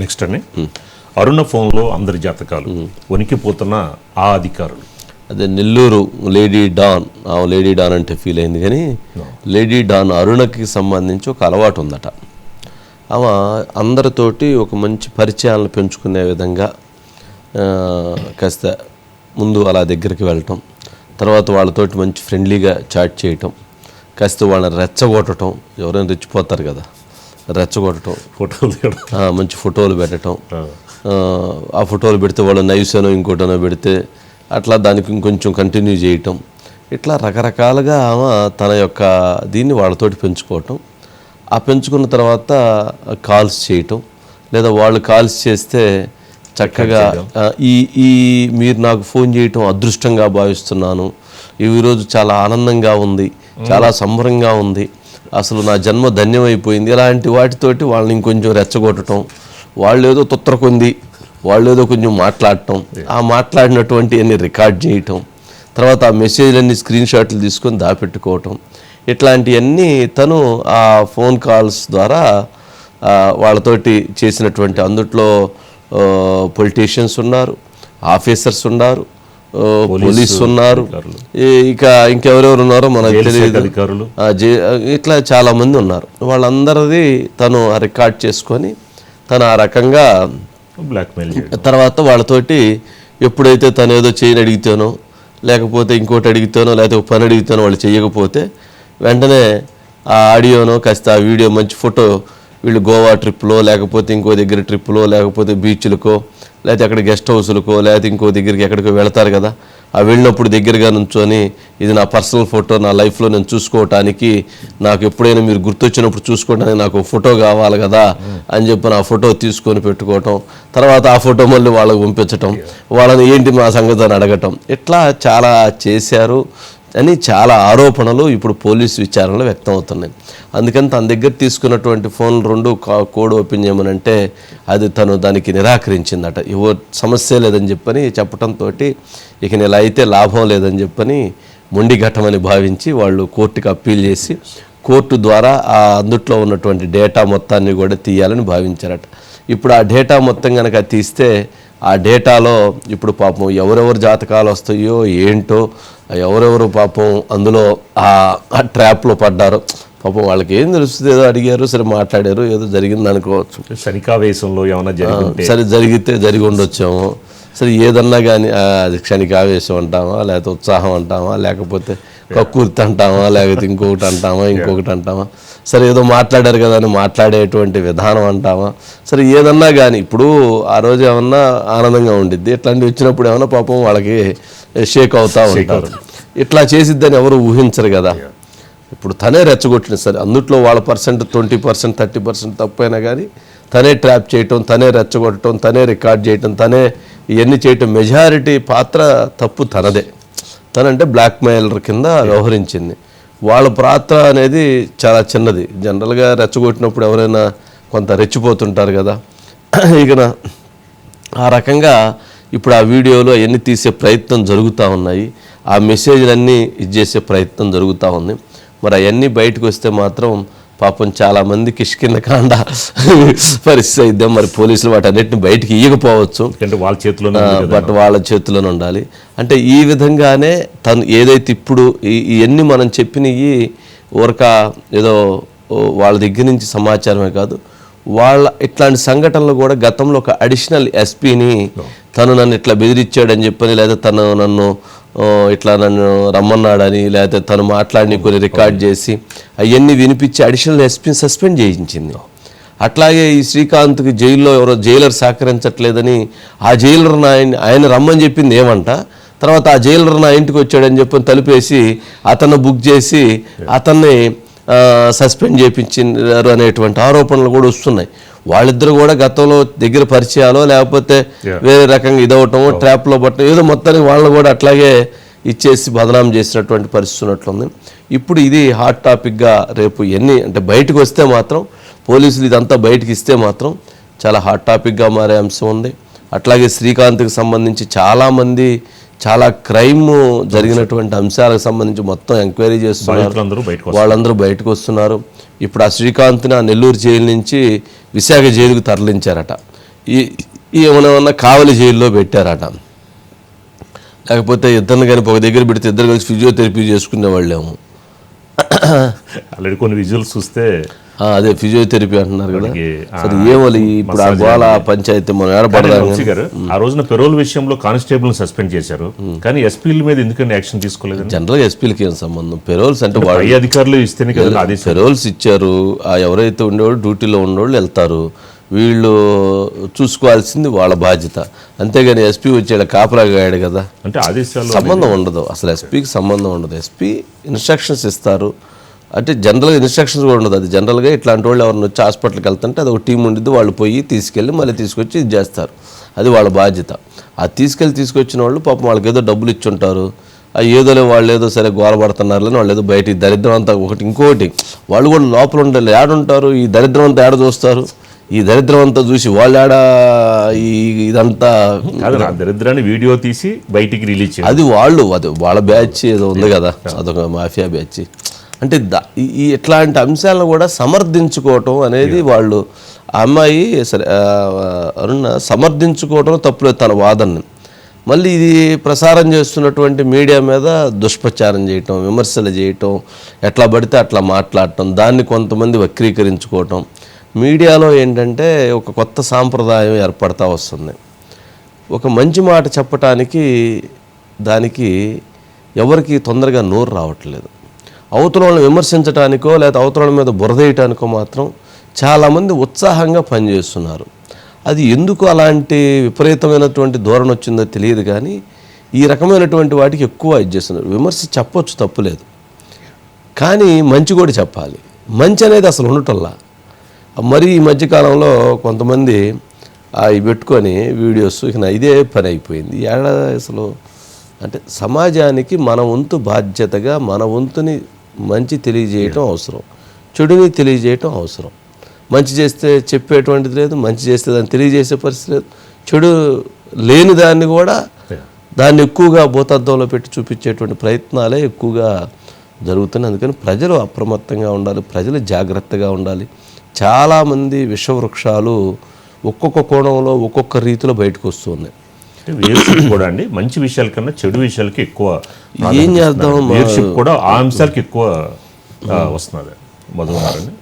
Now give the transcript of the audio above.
Next అండి అరుణ ఫోన్లో అందరి జాతకాలు. వణికిపోతున్న ఆ అధికారులు. అదే నెల్లూరు లేడీ డాన్ ఆ లేడీ డాన్ అంటే ఫీల్ అయింది కానీ లేడీ డాన్ అరుణకి సంబంధించి ఒక అలవాటు ఉందట. ఆమె అందరితోటి ఒక మంచి పరిచయాలను పెంచుకునే విధంగా కాస్త ముందు అలా దగ్గరికి వెళ్ళటం తర్వాత వాళ్ళతోటి మంచి ఫ్రెండ్లీగా చాట్ చేయటం కాస్త వాళ్ళని రెచ్చగొట్టడం ఎవరైనా రెచ్చిపోతారు కదా. రెచ్చగొట్టడం ఫోటోలు మంచి ఫోటోలు పెట్టడం ఆ, ఫోటోలు పెడితే వాళ్ళు నైవ్సనో ఇంకోటనో పెడితే అట్లా దానికి ఇంకొంచెం కంటిన్యూ చేయటం. ఇట్లా రకరకాలుగా ఆమె తన యొక్క దీన్ని వాళ్ళతోటి పెంచుకోవటం. ఆ పెంచుకున్న తర్వాత కాల్స్ చేయటం. లేదా వాళ్ళు కాల్స్ చేస్తే చక్కగా ఈ ఈ మీరు నాకు ఫోన్ చేయటం అదృష్టంగా భావిస్తున్నాను. ఈరోజు చాలా ఆనందంగా ఉంది. చాలా సంబరంగా ఉంది. అసలు నా జన్మ ధన్యమైపోయింది. ఇలాంటి వాటితోటి వాళ్ళని ఇంకొంచెం రెచ్చగొట్టడం వాళ్ళు ఏదో తుత్రకొంది వాళ్ళు ఏదో కొంచెం మాట్లాడటం ఆ మాట్లాడినటువంటి అన్ని రికార్డ్ చేయటం తర్వాత ఆ మెసేజ్లన్నీ స్క్రీన్ షాట్లు తీసుకొని దాపెట్టుకోవటం ఇట్లాంటివన్నీ తను ఆ ఫోన్ కాల్స్ ద్వారా వాళ్ళతోటి చేసినటువంటి అందుట్లో పొలిటీషియన్స్ ఉన్నారు ఆఫీసర్స్ ఉన్నారు పోలీస్ ఉన్నారు ఇక ఇంకెవరెవరు ఉన్నారో మనకు తెలియదు. ఇట్లా చాలా మంది ఉన్నారు. వాళ్ళందరిది తను రికార్డ్ చేసుకొని తను ఆ రకంగా బ్లాక్మెయిల్ తర్వాత వాళ్ళతోటి ఎప్పుడైతే తను ఏదో చేయని అడిగితేనో లేకపోతే ఇంకోటి అడిగితేనో లేకపోతే ఒక పని అడిగితేనో వాళ్ళు చేయకపోతే వెంటనే ఆ ఆడియోనో కాస్త ఆ వీడియో మంచి ఫోటో వీళ్ళు గోవా ట్రిప్లో లేకపోతే ఇంకో దగ్గర ట్రిప్లో లేకపోతే బీచ్లకో లేకపోతే అక్కడ గెస్ట్ హౌస్లకో లేకపోతే ఇంకో దగ్గరికి ఎక్కడికో వెళతారు కదా. ఆ వెళ్ళినప్పుడు దగ్గరగా నుంచొని ఇది నా పర్సనల్ ఫోటో నా లైఫ్లో నేను చూసుకోవటానికి నాకు ఎప్పుడైనా మీరు గుర్తొచ్చినప్పుడు చూసుకోవడానికి నాకు ఫోటో కావాలి కదా అని చెప్పి నా ఫోటో తీసుకొని పెట్టుకోవటం తర్వాత ఆ ఫోటో మళ్ళీ వాళ్ళకి పంపించటం వాళ్ళని ఏంటి మా సంగతి అని అడగటం ఇట్లా చాలా చేశారు. అని చాలా ఆరోపణలు ఇప్పుడు పోలీసు విచారణలో వ్యక్తం అవుతున్నాయి అందుకని తన దగ్గర తీసుకున్నటువంటి ఫోన్ రెండు కోడ్ ఓపెన్ చేయమనంటే అది తను దానికి నిరాకరించిందట. ఇవో సమస్య లేదని చెప్పని చెప్పడంతో ఇక ఇలా అయితే లాభం లేదని చెప్పని మొండి ఘట్టమని భావించి వాళ్ళు కోర్టుకి అప్పీల్ చేసి కోర్టు ద్వారా ఆ అందుట్లో ఉన్నటువంటి డేటా మొత్తాన్ని కూడా తీయాలని భావించారట. ఇప్పుడు ఆ డేటా మొత్తం కనుక తీస్తే ఆ డేటాలో ఇప్పుడు పాపం ఎవరెవరు జాతకాలు వస్తాయో ఏంటో ఎవరెవరు పాపం అందులో ఆ ట్రాప్లో పడ్డారో పాపం వాళ్ళకి ఏం తెలుస్తుంది? ఏదో అడిగారు సరే మాట్లాడారు ఏదో జరిగింది అనుకోవచ్చు శనికావేశంలో ఏమైనా సరే జరిగితే జరిగి ఉండొచ్చాము. సరే ఏదన్నా కానీ అది క్షణిక ఆవేశం అంటామా లేకపోతే ఉత్సాహం అంటామా లేకపోతే కక్కుర్తి అంటామా లేకపోతే ఇంకొకటి అంటామా ఇంకొకటి అంటామా? సరే ఏదో మాట్లాడారు కదా అని మాట్లాడేటువంటి విధానం అంటామా? సరే ఏదన్నా కానీ ఇప్పుడు ఆ రోజు ఏమన్నా ఆనందంగా ఉండిద్ది ఇట్లాంటివి వచ్చినప్పుడు ఏమన్నా పాపం వాళ్ళకి షేక్ అవుతా ఉంటారు. ఇట్లా చేసిద్దని ఎవరు ఊహించరు కదా. ఇప్పుడు తనే రెచ్చగొట్టిన సరే అందుట్లో వాళ్ళ percent twenty percent thirty percent తప్పైనా కానీ తనే ట్రాప్ చేయటం తనే రెచ్చగొట్టడం తనే రికార్డ్ చేయటం తనే ఇవన్నీ చేయటం మెజారిటీ పాత్ర తప్పు తనదే. తనంటే బ్లాక్మెయిలర్ కింద వ్యవహరించింది. వాళ్ళ పాత్ర అనేది చాలా చిన్నది. జనరల్గా రెచ్చగొట్టినప్పుడు ఎవరైనా కొంత రెచ్చిపోతుంటారు కదా. ఇక ఆ రకంగా ఇప్పుడు ఆ వీడియోలు అవన్నీ తీసే ప్రయత్నం జరుగుతూ ఉన్నాయి. ఆ మెసేజ్లన్నీ ఇది చేసే ప్రయత్నం జరుగుతూ ఉంది. మరి అవన్నీ బయటకు వస్తే మాత్రం పాపం చాలా మంది కిష్కింద కాండ పరిస్థితి అయితే మరి పోలీసులు వాటన్నిటిని బయటికి ఇయ్యకపోవచ్చు వాళ్ళ కదా. బట్ వాళ్ళ చేతిలోనే ఉండాలి. అంటే ఈ విధంగానే తను ఏదైతే ఇప్పుడు ఇవన్నీ మనం చెప్పినవి ఊరక ఏదో వాళ్ళ దగ్గర నుంచి సమాచారమే కాదు. వాళ్ళ ఇట్లాంటి సంఘటనలు కూడా గతంలో ఒక అడిషనల్ ఎస్పీని తను నన్ను ఇట్లా బెదిరించాడని చెప్పని లేదా తను నన్ను ఇట్లా నన్ను రమ్మన్నాడని లేకపోతే తను మాట్లాడిన కొన్ని రికార్డ్ చేసి అవన్నీ వినిపించి అడిషనల్ ఎస్పీని సస్పెండ్ చేయించింది. అట్లాగే ఈ శ్రీకాంత్కి జైల్లో ఎవరో జైలర్ సహకరించట్లేదని ఆ జైలర్ ఆయన ఆయన రమ్మని చెప్పింది ఏమంట? తర్వాత ఆ జైలర్ నా ఇంటికి వచ్చాడని చెప్పి తలిపేసి అతను బుక్ చేసి అతన్ని సస్పెండ్ చేయించారు అనేటువంటి ఆరోపణలు కూడా వస్తున్నాయి. వాళ్ళిద్దరు కూడా గతంలో దగ్గర పరిచయాలో లేకపోతే. వేరే రకంగా ఇదవటమో ట్రాప్లో పట్టడం ఏదో మొత్తానికి వాళ్ళని కూడా అట్లాగే ఇచ్చేసి బదనాం చేసినటువంటి పరిస్థితి ఉన్నట్లుంది. ఇప్పుడు ఇది హాట్ టాపిక్గా రేపు ఎన్ని అంటే బయటకు వస్తే మాత్రం పోలీసులు ఇదంతా బయటకు ఇస్తే మాత్రం చాలా హాట్ టాపిక్గా మారే అంశం ఉంది. అట్లాగే శ్రీకాంత్కి సంబంధించి చాలామంది చాలా క్రైమ్ జరిగినటువంటి అంశాలకు సంబంధించి మొత్తం ఎంక్వైరీ చేస్తున్నారు. వాళ్ళందరూ బయటకు వస్తున్నారు. ఇప్పుడు ఆ శ్రీకాంత్ని ఆ నెల్లూరు జైలు నుంచి విశాఖ జైలుకు తరలించారట. ఈ- ఏమైనా కావలి జైల్లో పెట్టారట. లేకపోతే ఇద్దరిని కానీ ఒక దగ్గర పెడితే ఇద్దరు కలిసి ఫిజియోథెరపీ చేసుకునే వాళ్ళేమో. ఆల్రెడీ కొన్ని విజువల్స్ చూస్తే అదే ఫిజియోథెరపీ అంటున్నారు కదా. సరే ఏమోలే ఇప్పుడు ఆ గోళ పంచాయతీ మనం గారు ఆ రోజున పెరోల్ విషయంలో కానిస్టేబుల్ సస్పెండ్ చేశారు. కానీ ఎస్పీల మీద ఎందుకంటే యాక్షన్ తీసుకోలేదని? జనరల్గా ఎస్పీలకి ఏం సంబంధం? పెరోల్స్ అంటే పై వాళ్ళు అధికారులు ఇస్తేనే కదా ఆదేశం. పెరోల్స్ ఇచ్చారు. ఆ ఎవరైతే ఉండేవాళ్ళు డ్యూటీలో ఉండేవాళ్ళు వెళ్తారు. వీళ్ళు చూసుకోవాల్సింది వాళ్ళ బాధ్యత. అంతేగాని ఎస్పీ వచ్చాడు కాపలాగాడు కదా. అంటే ఆదేశాలు సంబంధం ఉండదు. అసలు ఎస్పీకి సంబంధం ఉండదు. ఎస్పీ ఇన్స్ట్రక్షన్స్ ఇస్తారు. అంటే జనరల్గా ఇన్స్ట్రక్షన్స్ కూడా ఉండదు. అది జనరల్గా ఇట్లాంటి వాళ్ళు ఎవరిని వచ్చి హాస్పిటల్కి వెళ్తుంటే అది ఒక టీం ఉండిద్ది. వాళ్ళు పోయి తీసుకెళ్ళి మళ్ళీ తీసుకొచ్చి ఇది చేస్తారు. అది వాళ్ళ బాధ్యత. ఆ తీసుకెళ్ళి తీసుకొచ్చిన వాళ్ళు పాపం వాళ్ళకి ఏదో డబ్బులు ఇచ్చి ఉంటారు ఆ ఏదోలే వాళ్ళు ఏదో సరే గోలపడుతున్నారు అని వాళ్ళు ఏదో బయట దరిద్రం అంతా ఒకటి. ఇంకోటి వాళ్ళు కూడా లోపల ఉండాలి ఏడుంటారు. ఈ దరిద్రం అంతా ఏడ చూస్తారు? ఈ దరిద్రం అంతా చూసి వాళ్ళు ఏడ ఈ ఇదంతా దరిద్రాన్ని వీడియో తీసి బయటికి రిలీజ్ అది వాళ్ళు అది వాళ్ళ బ్యాచ్ ఏదో ఉంది కదా. అదొక మాఫియా బ్యాచ్. అంటే ఈ- ఇట్లాంటి అంశాలను కూడా సమర్థించుకోవటం అనేది వాళ్ళు అమ్మాయి సరే అరుణ సమర్థించుకోవటం తప్పులేదు తన వాదనని. మళ్ళీ ఇది ప్రసారం చేస్తున్నటువంటి మీడియా మీద దుష్ప్రచారం చేయటం విమర్శలు చేయటం ఎట్లా పడితే అట్లా మాట్లాడటం దాన్ని కొంతమంది వక్రీకరించుకోవటం. మీడియాలో ఏంటంటే ఒక కొత్త సాంప్రదాయం ఏర్పడతా వస్తుంది. ఒక మంచి మాట చెప్పటానికి దానికి ఎవరికి తొందరగా నోరు రావట్లేదు. అవతలను విమర్శించడానికో లేదా అవతల మీద బురదేయటానికో మాత్రం చాలామంది ఉత్సాహంగా పనిచేస్తున్నారు. అది ఎందుకు అలాంటి విపరీతమైనటువంటి ధోరణి వచ్చిందో తెలియదు కానీ ఈ రకమైనటువంటి వాటికి ఎక్కువ ఇది చేస్తున్నారు. విమర్శ చెప్పొచ్చు తప్పులేదు కానీ మంచి కూడా చెప్పాలి. మంచి అనేది అసలు ఉండటంలా. మరి ఈ మధ్యకాలంలో కొంతమంది అవి పెట్టుకొని వీడియోస్ ఇక నా ఇదే పని అయిపోయింది. ఏడాది అసలు? అంటే సమాజానికి మన వంతు బాధ్యతగా మన వంతుని మంచి తెలియజేయటం అవసరం. చెడుని తెలియజేయటం అవసరం. మంచి చేస్తే చెప్పేటువంటిది లేదు మంచి చేస్తే దాన్ని తెలియజేసే పరిస్థితి లేదు. చెడు లేని దాన్ని కూడా దాన్ని ఎక్కువగా భూతద్దంలో పెట్టి చూపించేటువంటి ప్రయత్నాలే ఎక్కువగా జరుగుతున్నాయి. అందుకని ప్రజలు అప్రమత్తంగా ఉండాలి ప్రజలు జాగ్రత్తగా ఉండాలి. చాలామంది విషవృక్షాలు ఒక్కొక్క కోణంలో ఒక్కొక్క రీతిలో బయటకు వస్తూ కూడా అండి. మంచి విషయాల కన్నా చెడు విషయాలకి ఎక్కువ ఏం చేద్దాం? కూడా ఆ అంశాలకి ఎక్కువ వస్తున్నది మధుకుమారండి